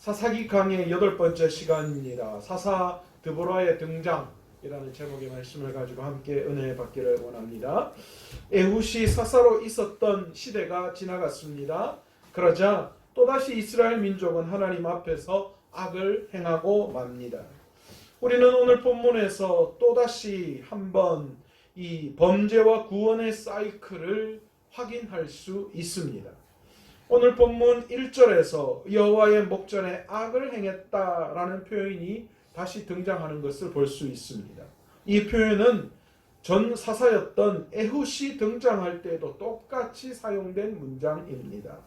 사사기 강의 여덟 번째 시간입니다. 사사 드보라의 등장이라는 제목의 말씀을 가지고 함께 은혜 받기를 원합니다. 에훗이 사사로 있었던 시대가 지나갔습니다. 그러자 또다시 이스라엘 민족은 하나님 앞에서 악을 행하고 맙니다. 우리는 오늘 본문에서 또다시 한번 이 범죄와 구원의 사이클을 확인할 수 있습니다. 오늘 본문 1절에서 여호와의 목전에 악을 행했다라는 표현이 다시 등장하는 것을 볼 수 있습니다. 이 표현은 전 사사였던 에훗이 등장할 때도 똑같이 사용된 문장입니다.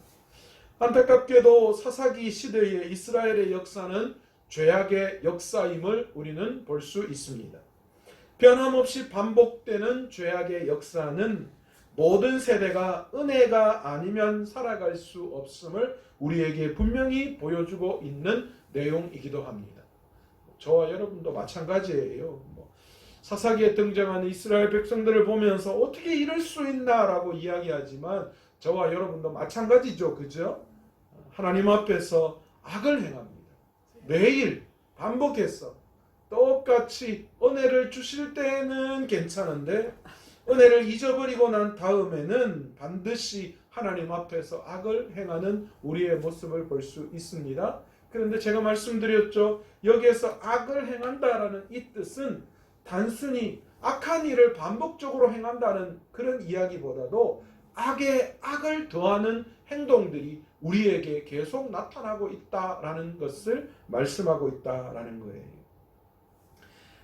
안타깝게도 사사기 시대의 이스라엘의 역사는 죄악의 역사임을 우리는 볼 수 있습니다. 변함없이 반복되는 죄악의 역사는 모든 세대가 은혜가 아니면 살아갈 수 없음을 우리에게 분명히 보여주고 있는 내용이기도 합니다. 저와 여러분도 마찬가지예요. 뭐 사사기에 등장하는 이스라엘 백성들을 보면서 어떻게 이럴 수 있나라고 이야기하지만 저와 여러분도 마찬가지죠. 그죠? 하나님 앞에서 악을 행합니다. 매일 반복해서 똑같이 은혜를 주실 때는 괜찮은데 은혜를 잊어버리고 난 다음에는 반드시 하나님 앞에서 악을 행하는 우리의 모습을 볼 수 있습니다. 그런데 제가 말씀드렸죠. 여기에서 악을 행한다라는 이 뜻은 단순히 악한 일을 반복적으로 행한다는 그런 이야기보다도 악에 악을 더하는 행동들이 우리에게 계속 나타나고 있다라는 것을 말씀하고 있다라는 거예요.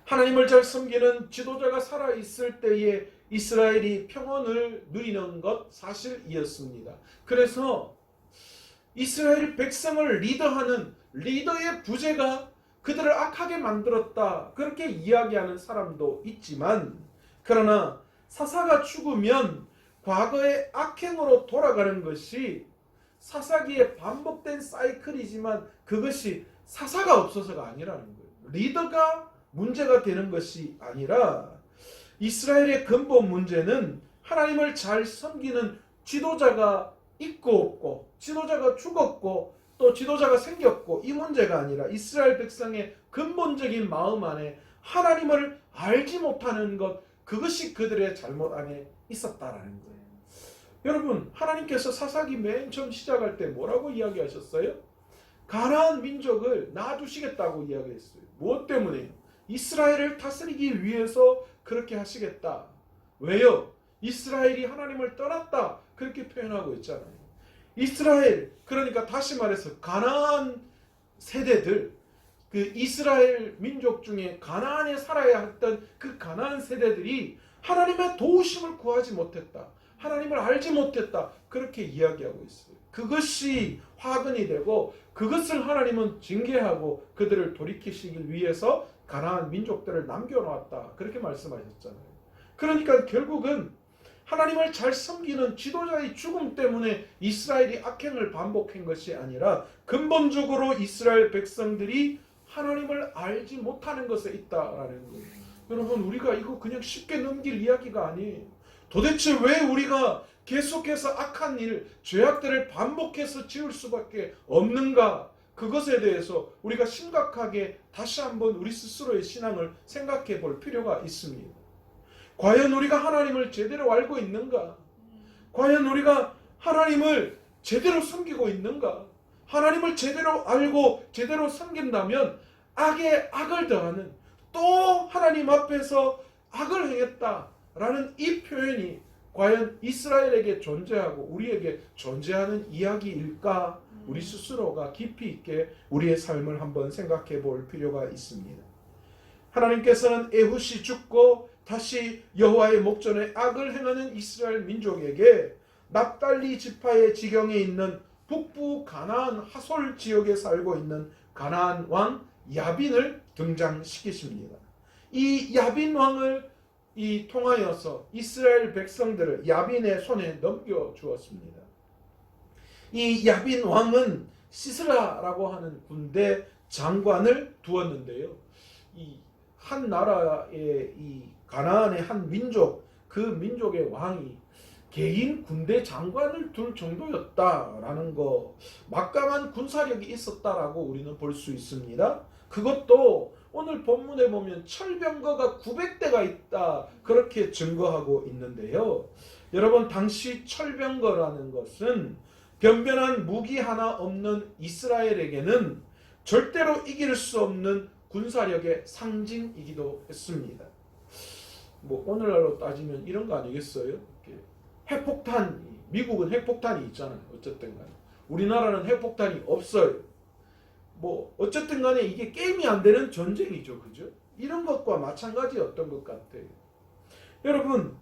하나님을 잘 섬기는 지도자가 살아 있을 때에 이스라엘이 평온을 누리는 것 사실이었습니다. 그래서 이스라엘 백성을 리더하는 리더의 부재가 그들을 악하게 만들었다. 그렇게 이야기하는 사람도 있지만 그러나 사사가 죽으면 과거의 악행으로 돌아가는 것이 사사기에 반복된 사이클이지만 그것이 사사가 없어서가 아니라는 거예요. 리더가 문제가 되는 것이 아니라 이스라엘의 근본 문제는 하나님을 잘 섬기는 지도자가 있고 없고 지도자가 죽었고 또 지도자가 생겼고 이 문제가 아니라 이스라엘 백성의 근본적인 마음 안에 하나님을 알지 못하는 것 그것이 그들의 잘못 안에 있었다라는 거예요. 여러분 하나님께서 사사기 맨 처음 시작할 때 뭐라고 이야기하셨어요? 가나안 민족을 놔두시겠다고 이야기했어요. 무엇 때문에요? 이스라엘을 다스리기 위해서 그렇게 하시겠다. 왜요? 이스라엘이 하나님을 떠났다. 그렇게 표현하고 있잖아요. 이스라엘 그러니까 다시 말해서 가나안 세대들 그 이스라엘 민족 중에 가나안에 살아야 했던 그 가나안 세대들이 하나님의 도우심을 구하지 못했다. 하나님을 알지 못했다. 그렇게 이야기하고 있어요. 그것이 화근이 되고 그것을 하나님은 징계하고 그들을 돌이키시기 위해서 가나안 민족들을 남겨놓았다. 그렇게 말씀하셨잖아요. 그러니까 결국은 하나님을 잘 섬기는 지도자의 죽음 때문에 이스라엘이 악행을 반복한 것이 아니라 근본적으로 이스라엘 백성들이 하나님을 알지 못하는 것에 있다라는 거예요. 여러분 우리가 이거 그냥 쉽게 넘길 이야기가 아니에요. 도대체 왜 우리가 계속해서 악한 일, 죄악들을 반복해서 지을 수밖에 없는가? 그것에 대해서 우리가 심각하게 다시 한번 우리 스스로의 신앙을 생각해 볼 필요가 있습니다. 과연 우리가 하나님을 제대로 알고 있는가? 과연 우리가 하나님을 제대로 섬기고 있는가? 하나님을 제대로 알고 제대로 섬긴다면 악에 악을 더하는 또 하나님 앞에서 악을 행했다라는 이 표현이 과연 이스라엘에게 존재하고 우리에게 존재하는 이야기일까? 우리 스스로가 깊이 있게 우리의 삶을 한번 생각해 볼 필요가 있습니다. 하나님께서는 에훗이 죽고 다시 여호와의 목전에 악을 행하는 이스라엘 민족에게 납달리 지파의 지경에 있는 북부 가나안 하솔 지역에 살고 있는 가나안 왕 야빈을 등장시키십니다. 이 야빈 왕을 이 통하여서 이스라엘 백성들을 야빈의 손에 넘겨 주었습니다. 이 야빈 왕은 시스라라고 하는 군대 장관을 두었는데요. 이 한 나라의 이 가나안의 한 민족 그 민족의 왕이 개인 군대 장관을 둘 정도였다라는 거 막강한 군사력이 있었다라고 우리는 볼 수 있습니다. 그것도 오늘 본문에 보면 철병거가 900대가 있다 그렇게 증거하고 있는데요. 여러분 당시 철병거라는 것은 변변한 무기 하나 없는 이스라엘에게는 절대로 이길 수 없는 군사력의 상징이기도 했습니다. 뭐 오늘날로 따지면 이런 거 아니겠어요? 핵폭탄 미국은 핵폭탄이 있잖아요. 어쨌든 간에 우리나라는 핵폭탄이 없어요. 뭐 어쨌든 간에 이게 게임이 안 되는 전쟁이죠. 그죠? 이런 것과 마찬가지였던 것 같아요. 여러분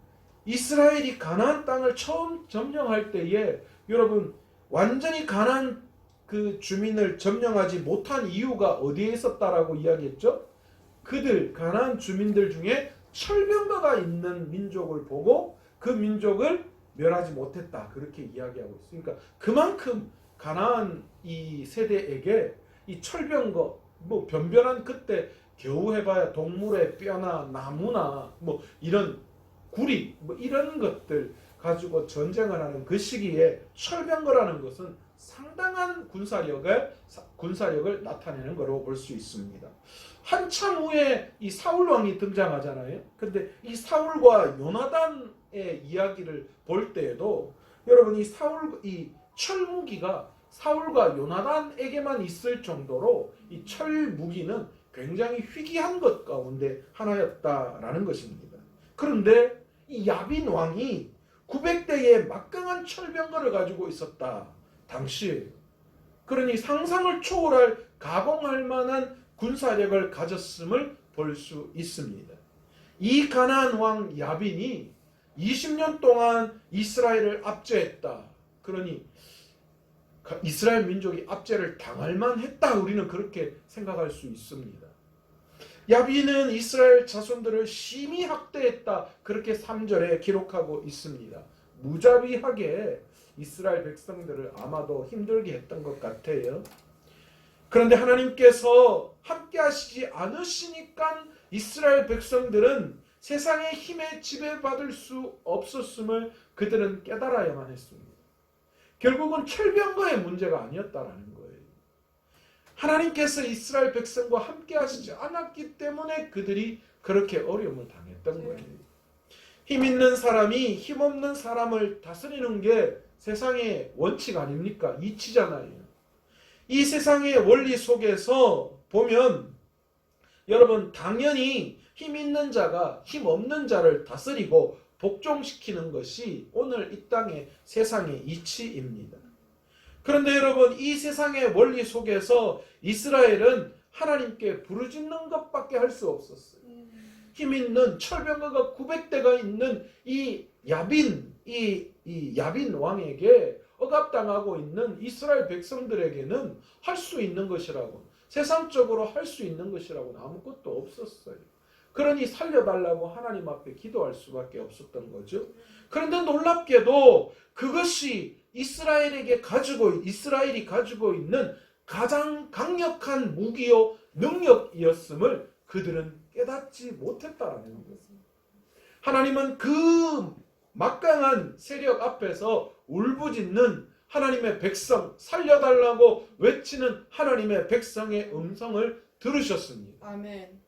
이스라엘이 가나안 땅을 처음 점령할 때에 여러분 완전히 가나안 그 주민을 점령하지 못한 이유가 어디에 있었다라고 이야기했죠? 그들 가나안 주민들 중에 철병가가 있는 민족을 보고 그 민족을 멸하지 못했다 그렇게 이야기하고 있으니까 그만큼 가나안 이 세대에게 이 철병거 뭐 변변한 그때 겨우 해봐야 동물의 뼈나 나무나 뭐 이런 구리 뭐 이런 것들 가지고 전쟁을 하는 그 시기에 철병거라는 것은 상당한 군사력을 군사력을 나타내는 거로 볼 수 있습니다. 한참 후에 이 사울 왕이 등장하잖아요. 근데 이 사울과 요나단의 이야기를 볼 때에도 여러분 이 사울 이 철무기가 사울과 요나단에게만 있을 정도로 이 철무기는 굉장히 희귀한 것 가운데 하나였다라는 것입니다. 그런데 이 야빈 왕이 900대의 막강한 철병거를 가지고 있었다. 당시에 그러니 상상을 초월할 가공할 만한 군사력을 가졌음을 볼 수 있습니다. 이 가나안 왕 야빈이 20년 동안 이스라엘을 압제했다. 그러니 이스라엘 민족이 압제를 당할 만했다. 우리는 그렇게 생각할 수 있습니다. 야빈은 이스라엘 자손들을 심히 학대했다. 그렇게 3절에 기록하고 있습니다. 무자비하게 이스라엘 백성들을 아마도 힘들게 했던 것 같아요. 그런데 하나님께서 함께 하시지 않으시니까 이스라엘 백성들은 세상의 힘에 지배받을 수 없었음을 그들은 깨달아야만 했습니다. 결국은 철병거의 문제가 아니었다라는 거예요. 하나님께서 이스라엘 백성과 함께 하시지 않았기 때문에 그들이 그렇게 어려움을 당했던 거예요. 힘 있는 사람이 힘 없는 사람을 다스리는 게 세상의 원칙 아닙니까? 이치잖아요. 이 세상의 원리 속에서 보면 여러분 당연히 힘 있는 자가 힘 없는 자를 다스리고 복종시키는 것이 오늘 이 땅의 세상의 이치입니다. 그런데 여러분 이 세상의 원리 속에서 이스라엘은 하나님께 부르짖는 것밖에 할 수 없었어요. 힘 있는 철병거가 900대가 있는 이 야빈 이, 이 야빈 왕에게 억압당하고 있는 이스라엘 백성들에게는 할 수 있는 것이라고 세상적으로 할 수 있는 것이라고는 아무것도 없었어요. 그러니 살려달라고 하나님 앞에 기도할 수밖에 없었던 거죠. 그런데 놀랍게도 그것이 이스라엘에게 가지고 이스라엘이 가지고 있는 가장 강력한 무기요 능력이었음을 그들은 깨닫지 못했다라는 것입니다. 하나님은 그 막강한 세력 앞에서 울부짖는 하나님의 백성 살려달라고 외치는 하나님의 백성의 음성을 들으셨습니다. 아멘.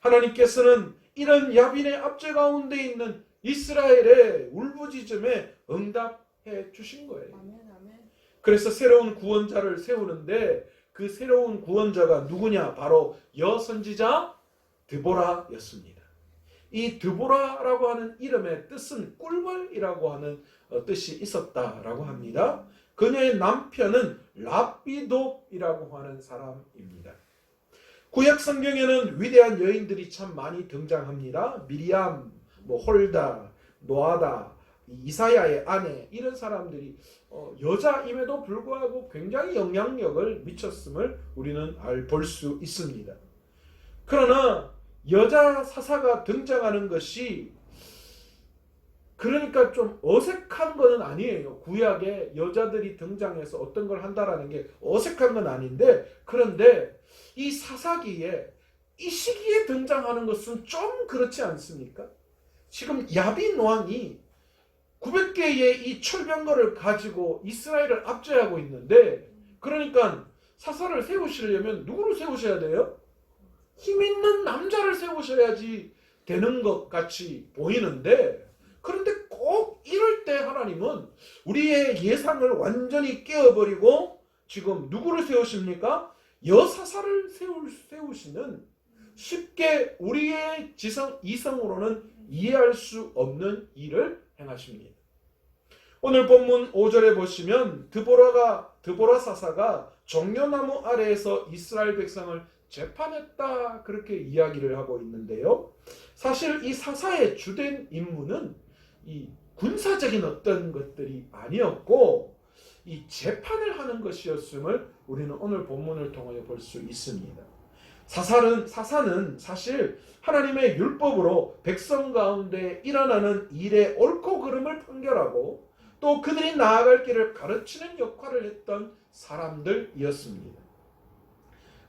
하나님께서는 이런 야빈의 압제 가운데 있는 이스라엘의 울부짖음에 응답 해 주신 거예요. 아멘. 아멘. 그래서 새로운 구원자를 세우는데 그 새로운 구원자가 누구냐? 바로 여선지자 드보라였습니다. 이 드보라라고 하는 이름의 뜻은 꿀벌이라고 하는 어, 뜻이 있었다라고 합니다. 그녀의 남편은 라비도이라고 하는 사람입니다. 구약 성경에는 위대한 여인들이 참 많이 등장합니다. 미리암, 뭐 홀다, 노아다, 이사야의 아내 이런 사람들이 어, 여자임에도 불구하고 굉장히 영향력을 미쳤음을 우리는 볼 수 있습니다. 그러나 여자 사사가 등장하는 것이 그러니까 좀 어색한 것은 아니에요. 구약에 여자들이 등장해서 어떤 걸 한다라는 게 어색한 건 아닌데 그런데 이 사사기에 이 시기에 등장하는 것은 좀 그렇지 않습니까? 지금 야빈 왕이 900개의 이 철병거를 가지고 이스라엘을 압제하고 있는데 그러니까 사사를 세우시려면 누구를 세우셔야 돼요? 힘 있는 남자를 세우셔야지 되는 것 같이 보이는데 그런데 꼭 이럴 때 하나님은 우리의 예상을 완전히 깨어버리고 지금 누구를 세우십니까? 여사사를 세울, 세우시는 쉽게 우리의 지성 이성으로는 이해할 수 없는 일을 행하십니다. 오늘 본문 5절에 보시면 드보라가 드보라 사사가 종려나무 아래에서 이스라엘 백성을 재판했다 그렇게 이야기를 하고 있는데요. 사실 이 사사의 주된 임무는 이 군사적인 어떤 것들이 아니었고 이 재판을 하는 것이었음을 우리는 오늘 본문을 통하여 볼 수 있습니다. 사사는 사사는 사실 하나님의 율법으로 백성 가운데 일어나는 일의 옳고 그름을 판결하고 또 그들이 나아갈 길을 가르치는 역할을 했던 사람들이었습니다.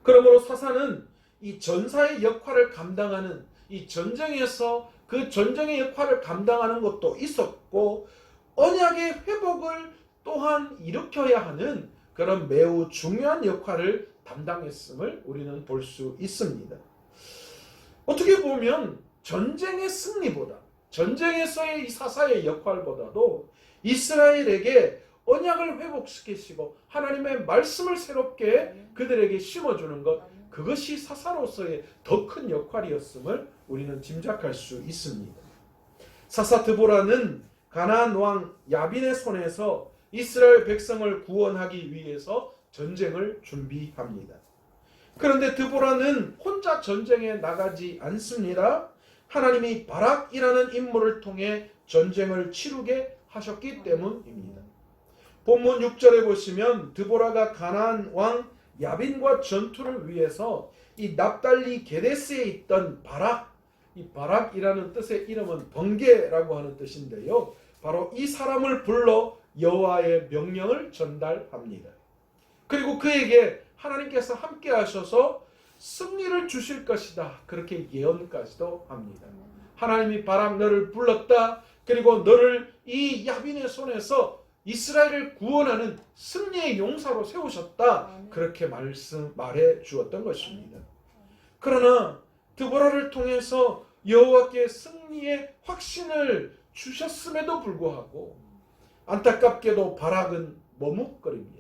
그러므로 사사는 이 전사의 역할을 감당하는 이 전쟁에서 그 전쟁의 역할을 감당하는 것도 있었고 언약의 회복을 또한 일으켜야 하는 그런 매우 중요한 역할을 담당했음을 우리는 볼 수 있습니다. 어떻게 보면 전쟁의 승리보다 전쟁에서의 이 사사의 역할보다도 이스라엘에게 언약을 회복시키시고 하나님의 말씀을 새롭게 그들에게 심어주는 것 그것이 사사로서의 더 큰 역할이었음을 우리는 짐작할 수 있습니다. 사사 드보라는 가나안 왕 야빈의 손에서 이스라엘 백성을 구원하기 위해서 전쟁을 준비합니다. 그런데 드보라는 혼자 전쟁에 나가지 않습니다. 하나님이 바락이라는 인물을 통해 전쟁을 치르게 하셨기 때문입니다. 본문 6절에 보시면 드보라가 가나안 왕 야빈과 전투를 위해서 이 납달리 게데스에 있던 바락 이 바락이라는 뜻의 이름은 번개라고 하는 뜻인데요. 바로 이 사람을 불러 여호와의 명령을 전달합니다. 그리고 그에게 하나님께서 함께 하셔서 승리를 주실 것이다. 그렇게 예언까지도 합니다. 하나님이 바람 너를 불렀다. 그리고 너를 이 야빈의 손에서 이스라엘을 구원하는 승리의 용사로 세우셨다. 그렇게 말씀 말해 주었던 것입니다. 그러나 드보라를 통해서 여호와께 승리의 확신을 주셨음에도 불구하고 안타깝게도 바락은 머뭇거립니다.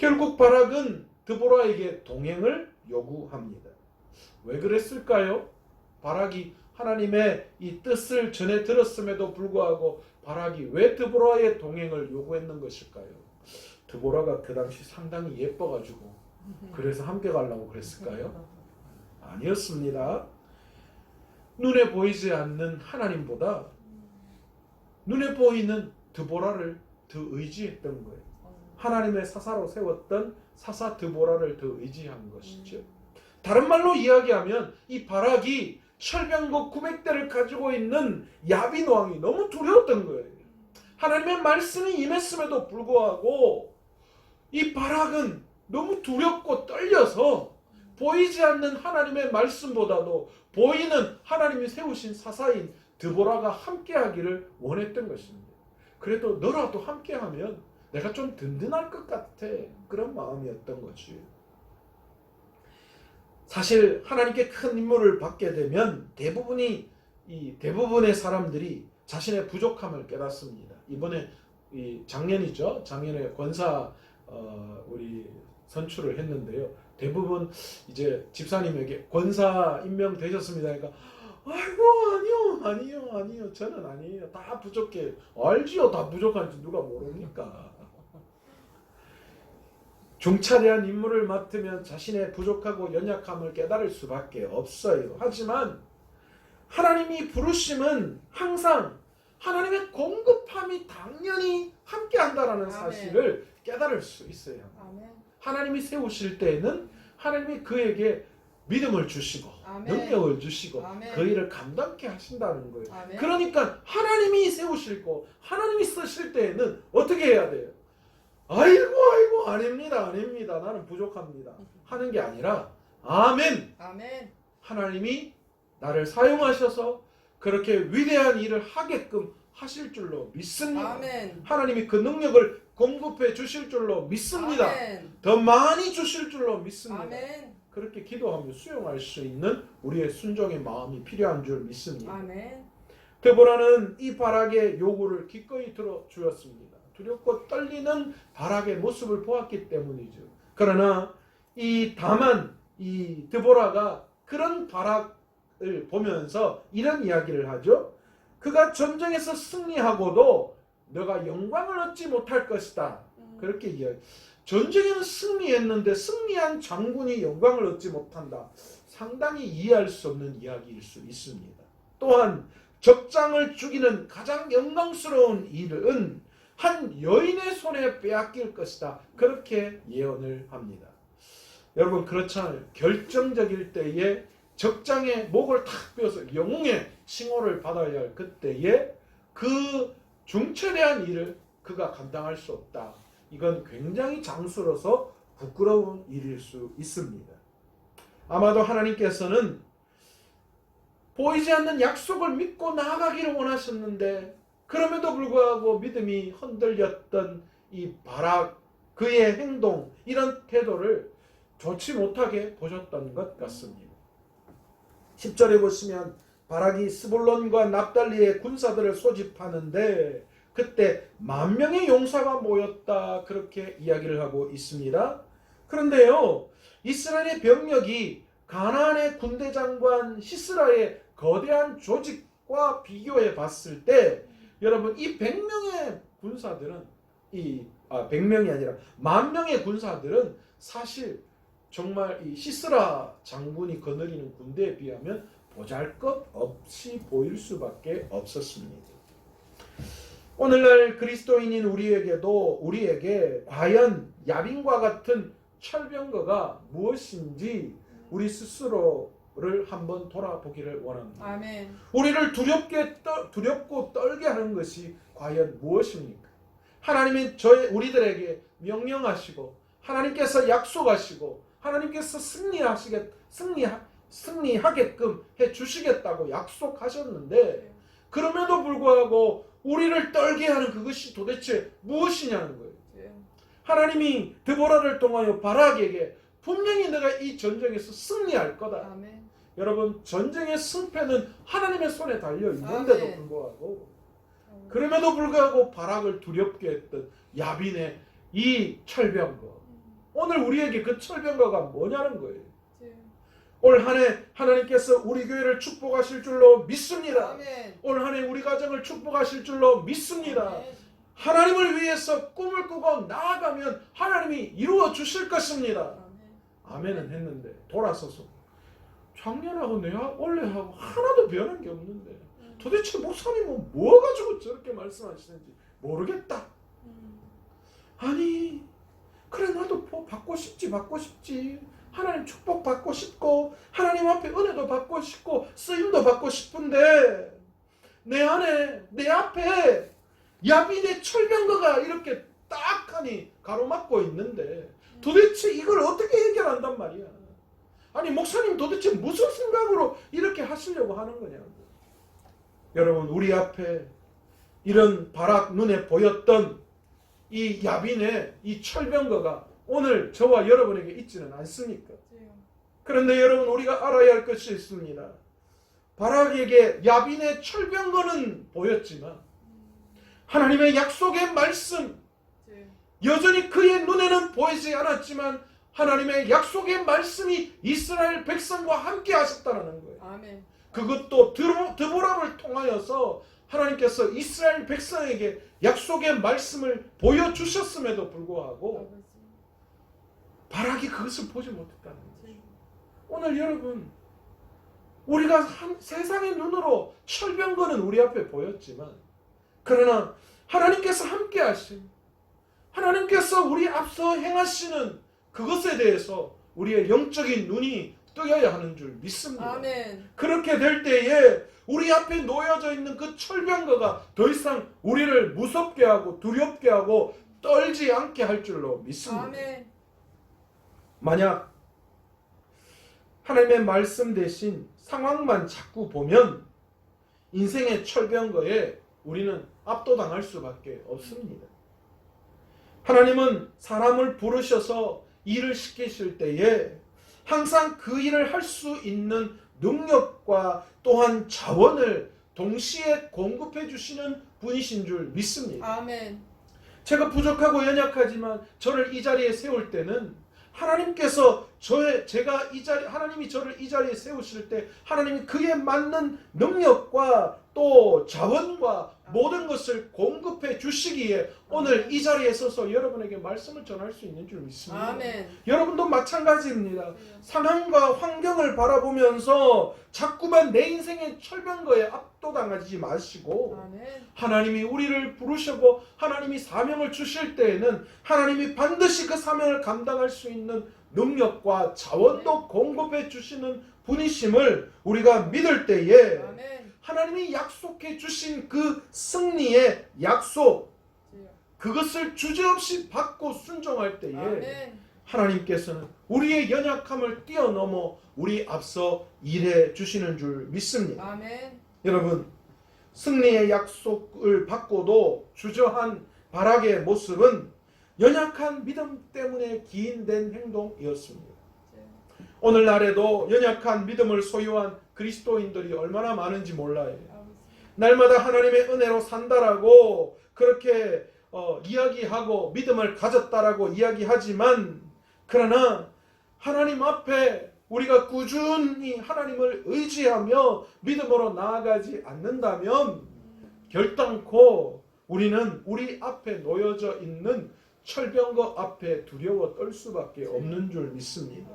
결국 바락은 드보라에게 동행을 요구합니다. 왜 그랬을까요? 바락이 하나님의 이 뜻을 전해 들었음에도 불구하고 바락이 왜 드보라의 동행을 요구했는 것일까요? 드보라가 그 당시 상당히 예뻐가지고 그래서 함께 가려고 그랬을까요? 아니었습니다. 눈에 보이지 않는 하나님보다 눈에 보이는 드보라를 더 의지했던 거예요. 하나님의 사사로 세웠던 사사 드보라를 더 의지한 것이죠. 다른 말로 이야기하면 이 바락이 철병거 900대를 가지고 있는 야빈 왕이 너무 두려웠던 거예요. 하나님의 말씀이 임했음에도 불구하고 이 바락은 너무 두렵고 떨려서 보이지 않는 하나님의 말씀보다도 보이는 하나님이 세우신 사사인 드보라가 함께하기를 원했던 것입니다. 그래도 너라도 함께하면 내가 좀 든든할 것 같아 그런 마음이었던 거지. 사실 하나님께 큰 임무를 받게 되면 대부분이 이 대부분의 사람들이 자신의 부족함을 깨닫습니다. 이번에 이 작년이죠. 작년에 권사 어, 우리 선출을 했는데요. 대부분 이제 집사님에게 권사 임명 되셨습니다. 그러니까 아이고 아니요 아니요 아니요 저는 아니에요 다 부족해 알지요 다 부족한지 누가 모릅니까 종찰이한 임무를 맡으면 자신의 부족하고 연약함을 깨달을 수밖에 없어요 하지만 하나님이 부르심은 항상 하나님의 공급함이 당연히 함께한다라는 아멘. 사실을 깨달을 수 있어요 아멘. 하나님이 세우실 때에는 하나님이 그에게 믿음을 주시고 아멘. 능력을 주시고 아멘. 그 일을 감당케 하신다는 거예요. 아멘. 그러니까 하나님이 세우실 거 하나님이 쓰실 때에는 어떻게 해야 돼요? 아이고 아이고 아닙니다 아닙니다 나는 부족합니다 하는 게 아니라 아멘 아멘. 하나님이 나를 사용하셔서 그렇게 위대한 일을 하게끔 하실 줄로 믿습니다. 아멘. 하나님이 그 능력을 공급해 주실 줄로 믿습니다. 아멘. 더 많이 주실 줄로 믿습니다. 아멘. 그렇게 기도하며 수용할 수 있는 우리의 순종의 마음이 필요한 줄 믿습니다. 아멘. 데보라는 이 바락의 요구를 기꺼이 들어 주었습니다. 두렵고 떨리는 바락의 모습을 보았기 때문이죠. 그러나 이 다만 이 드보라가 그런 바락을 보면서 이런 이야기를 하죠. 그가 전쟁에서 승리하고도 너가 영광을 얻지 못할 것이다. 음. 그렇게 이야기. 전쟁에는 승리했는데 승리한 장군이 영광을 얻지 못한다. 상당히 이해할 수 없는 이야기일 수 있습니다. 또한 적장을 죽이는 가장 영광스러운 일은 한 여인의 손에 빼앗길 것이다. 그렇게 예언을 합니다. 여러분 그렇잖아요. 결정적일 때에 적장의 목을 탁 베어서 영웅의 칭호를 받아야 할 그때에 그 중철대한 일을 그가 감당할 수 없다. 이건 굉장히 장수로서 부끄러운 일일 수 있습니다. 아마도 하나님께서는 보이지 않는 약속을 믿고 나아가기를 원하셨는데 그럼에도 불구하고 믿음이 흔들렸던 이 바락 그의 행동 이런 태도를 좋지 못하게 보셨던 것 같습니다. 10절에 보시면 바락이 스불론과 납달리의 군사들을 소집하는데 그때 만 명의 용사가 모였다 그렇게 이야기를 하고 있습니다. 그런데요 이스라엘의 병력이 가나안의 군대 장관 시스라의 거대한 조직과 비교해 봤을 때 여러분 이 100명의 군사들은 이 아, 100명이 아니라 만 명의 군사들은 사실 정말 이 시스라 장군이 거느리는 군대에 비하면 보잘것 없이 보일 수밖에 없었습니다. 오늘날 그리스도인인 우리에게도 우리에게 과연 야빈과 같은 철병거가 무엇인지 우리 스스로 를 한번 돌아보기를 원합니다. 아멘. 우리를 두렵게 떠, 두렵고 떨게 하는 것이 과연 무엇입니까? 하나님이 저희 우리들에게 명령하시고 하나님께서 약속하시고 하나님께서 승리하시겠 승리 승리하게끔 해 주시겠다고 약속하셨는데 그럼에도 불구하고 우리를 떨게 하는 그것이 도대체 무엇이냐는 거예요. 예. 하나님이 드보라를 통하여 바락에게 분명히 내가 이 전쟁에서 승리할 거다. 아멘. 여러분 전쟁의 승패는 하나님의 손에 달려 있는데도 아멘. 불구하고 그럼에도 불구하고 바락을 두렵게 했던 야빈의 이 철병거 오늘 우리에게 그 철병거가 뭐냐는 거예요. 예. 올한해 하나님께서 우리 교회를 축복하실 줄로 믿습니다. 아멘. 올 한해 우리 가정을 축복하실 줄로 믿습니다. 아멘. 하나님을 위해서 꿈을 꾸고 나아가면 하나님이 이루어 주실 것입니다. 아멘. 아멘은 했는데 돌아서서 작년하고 내가 올해하고 하나도 변한 게 없는데 음. 도대체 목사님은 뭐 가지고 저렇게 말씀하시는지 모르겠다. 음. 아니 그래 나도 뭐 받고 싶지 받고 싶지 하나님 축복 받고 싶고 하나님 앞에 은혜도 받고 싶고 쓰임도 받고 싶은데 내 안에 내 앞에 야빈의 철병거가 이렇게 딱하니 가로막고 있는데 도대체 이걸 어떻게 해결한단 말이야 아니 목사님 도대체 무슨 생각으로 이렇게 하시려고 하는 거냐고 여러분 우리 앞에 이런 바락 눈에 보였던 이 야빈의 이 철병거가 오늘 저와 여러분에게 있지는 않습니까? 예. 그런데 여러분 우리가 알아야 할 것이 있습니다. 바락에게 야빈의 철병거는 보였지만 하나님의 약속의 말씀 예. 여전히 그의 눈에는 보이지 않았지만 하나님의 약속의 말씀이 이스라엘 백성과 함께 하셨다는 거예요. 아멘. 그것도 드보- 드보라를 통하여서 하나님께서 이스라엘 백성에게 약속의 말씀을 보여주셨음에도 불구하고 아버지. 바락이 그것을 보지 못했다는 거예요. 예. 오늘 여러분 우리가 한, 세상의 눈으로 철병거는 우리 앞에 보였지만 그러나 하나님께서 함께 하신 하나님께서 우리 앞서 행하시는 그것에 대해서 우리의 영적인 눈이 뜨여야 하는 줄 믿습니다. 아멘. 그렇게 될 때에 우리 앞에 놓여져 있는 그 철병거가 더 이상 우리를 무섭게 하고 두렵게 하고 떨지 않게 할 줄로 믿습니다. 아멘. 만약 하나님의 말씀 대신 상황만 자꾸 보면 인생의 철병거에 우리는 압도당할 수밖에 없습니다. 하나님은 사람을 부르셔서 일을 시키실 때에 항상 그 일을 할 수 있는 능력과 또한 자원을 동시에 공급해 주시는 분이신 줄 믿습니다. 아멘. 제가 부족하고 연약하지만 저를 이 자리에 세울 때는 하나님께서 저의 제가 이 자리 하나님이 저를 이 자리에 세우실 때 하나님이 그에 맞는 능력과 또 자원과 모든 것을 공급해 주시기에 오늘 이 자리에 서서 여러분에게 말씀을 전할 수 있는 줄 믿습니다. 아멘. 여러분도 마찬가지입니다. 상황과 환경을 바라보면서 자꾸만 내 인생의 철병거에 압도당하지 마시고 아멘. 하나님이 우리를 부르시고 하나님이 사명을 주실 때에는 하나님이 반드시 그 사명을 감당할 수 있는 능력과 자원도 공급해 주시는 분이심을 우리가 믿을 때에 아멘. 하나님이 약속해 주신 그 승리의 약속 그것을 주저없이 받고 순종할 때에 아멘. 하나님께서는 우리의 연약함을 뛰어넘어 우리 앞서 일해 주시는 줄 믿습니다. 아멘. 여러분 승리의 약속을 받고도 주저한 바락의 모습은 연약한 믿음 때문에 기인된 행동이었습니다. 오늘날에도 연약한 믿음을 소유한 그리스도인들이 얼마나 많은지 몰라요. 날마다 하나님의 은혜로 산다라고 그렇게 어, 이야기하고 믿음을 가졌다라고 이야기하지만 그러나 하나님 앞에 우리가 꾸준히 하나님을 의지하며 믿음으로 나아가지 않는다면 결단코 우리는 우리 앞에 놓여져 있는 철병거 앞에 두려워 떨 수밖에 없는 줄 믿습니다.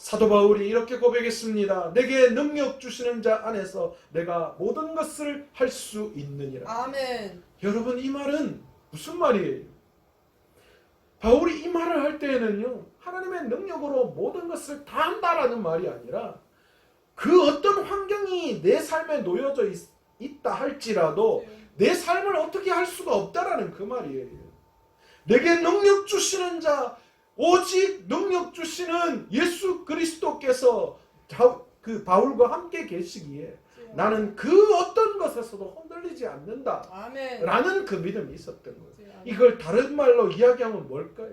사도 바울이 이렇게 고백했습니다. 내게 능력 주시는 자 안에서 내가 모든 것을 할 수 있느니라. 아멘. 여러분 이 말은 무슨 말이에요? 바울이 이 말을 할 때에는요 하나님의 능력으로 모든 것을 다 한다라는 말이 아니라 그 어떤 환경이 내 삶에 놓여져 있, 있다 할지라도 내 삶을 어떻게 할 수가 없다라는 그 말이에요. 내게 능력 주시는 자 오직 능력 주시는 예수 그리스도께서 자- 그 바울과 함께 계시기에 나는 그 어떤 것에서도 흔들리지 않는다. 아멘. 라는 그 믿음이 있었던 거예요. 이걸 다른 말로 이야기하면 뭘까요?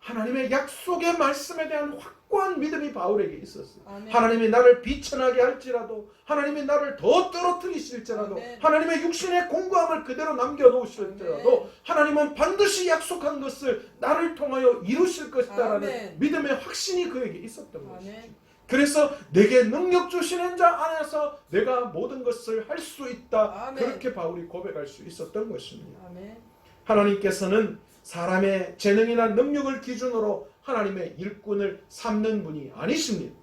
하나님의 약속의 말씀에 대한 확 고한 믿음이 바울에게 있었어요. 아멘. 하나님이 나를 비천하게 할지라도 하나님이 나를 더 떨어뜨리실지라도 아멘. 하나님의 육신의 공고함을 그대로 남겨놓으실지라도 아멘. 하나님은 반드시 약속한 것을 나를 통하여 이루실 것이다라는 아멘. 믿음의 확신이 그에게 있었던. 것이죠. 그래서 내게 능력 주시는 자 안에서 내가 모든 것을 할 수 있다. 아멘. 그렇게 바울이 고백할 수 있었던 것입니다. 아멘. 하나님께서는 사람의 재능이나 능력을 기준으로 하나님의 일꾼을 삼는 분이 아니십니다.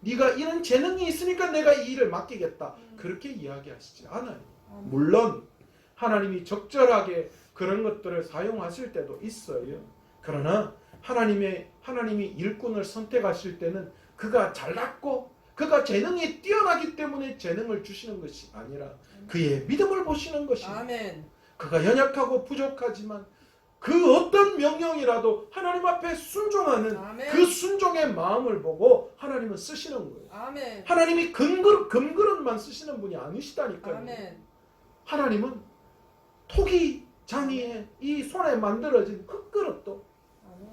네가 이런 재능이 있으니까 내가 이 일을 맡기겠다. 그렇게 이야기하시지 않아요. 물론 하나님이 적절하게 그런 것들을 사용하실 때도 있어요. 그러나 하나님의 하나님이 일꾼을 선택하실 때는 그가 잘났고 그가 재능이 뛰어나기 때문에 재능을 주시는 것이 아니라 그의 믿음을 보시는 것입니다. 아멘. 그가 연약하고 부족하지만 그 어떤 명령이라도 하나님 앞에 순종하는 아멘. 그 순종의 마음을 보고 하나님은 쓰시는 거예요. 아멘. 하나님이 금그릇, 금그릇만 쓰시는 분이 아니시다니까요. 아멘. 하나님은 토기 장이의 이 손에 만들어진 흙그릇도 아멘.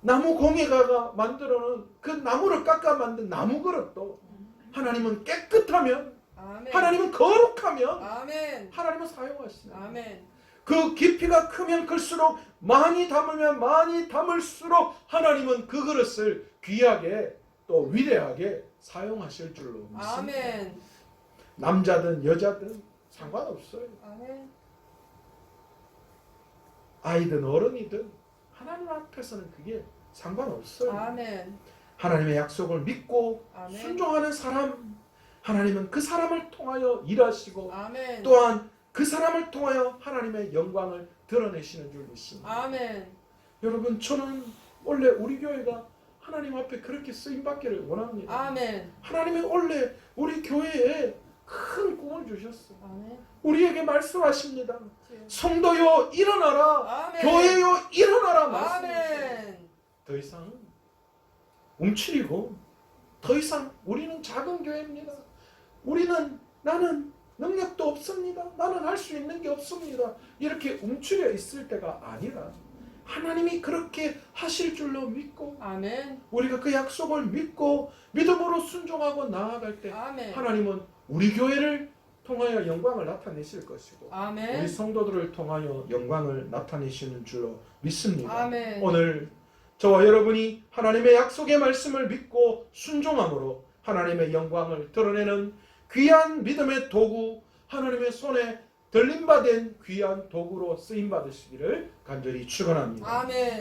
나무 공예가가 만들어놓은 그 나무를 깎아 만든 나무 그릇도 하나님은 깨끗하면 아멘. 하나님은 거룩하면 아멘. 하나님은 사용하시는. 아멘. 그 깊이가 크면 클수록 많이 담으면 많이 담을수록 하나님은 그 그릇을 귀하게 또 위대하게 사용하실 줄로 믿습니다. 아멘. 남자든 여자든 상관없어요. 아멘. 아이든 어른이든 하나님 앞에서는 그게 상관없어요. 아멘. 하나님의 약속을 믿고 아멘. 순종하는 사람 하나님은 그 사람을 통하여 일하시고 아멘. 또한 그 사람을 통하여 하나님의 영광을 드러내시는 줄 믿습니다. 아멘. 여러분 저는 원래 우리 교회가 하나님 앞에 그렇게 쓰임 받기를 원합니다. 아멘. 하나님이 원래 우리 교회에 큰 꿈을 주셨어. 아멘. 우리에게 말씀하십니다. 성도요 일어나라. 아멘. 교회요 일어나라 말씀하세요. 아멘. 더 이상 움츠리고 더 이상 우리는 작은 교회입니다. 우리는 나는 능력도 없습니다. 나는 할 수 있는 게 없습니다. 이렇게 움츠려 있을 때가 아니라 하나님이 그렇게 하실 줄로 믿고 아멘. 우리가 그 약속을 믿고 믿음으로 순종하고 나아갈 때 아멘. 하나님은 우리 교회를 통하여 영광을 나타내실 것이고 우리 아멘. 성도들을 통하여 영광을 나타내시는 줄로 믿습니다. 아멘. 오늘 저와 여러분이 하나님의 약속의 말씀을 믿고 순종함으로 하나님의 영광을 드러내는 귀한 믿음의 도구 하나님의 손에 들림받은 귀한 도구로 쓰임 받으시기를 간절히 축원합니다. 아멘.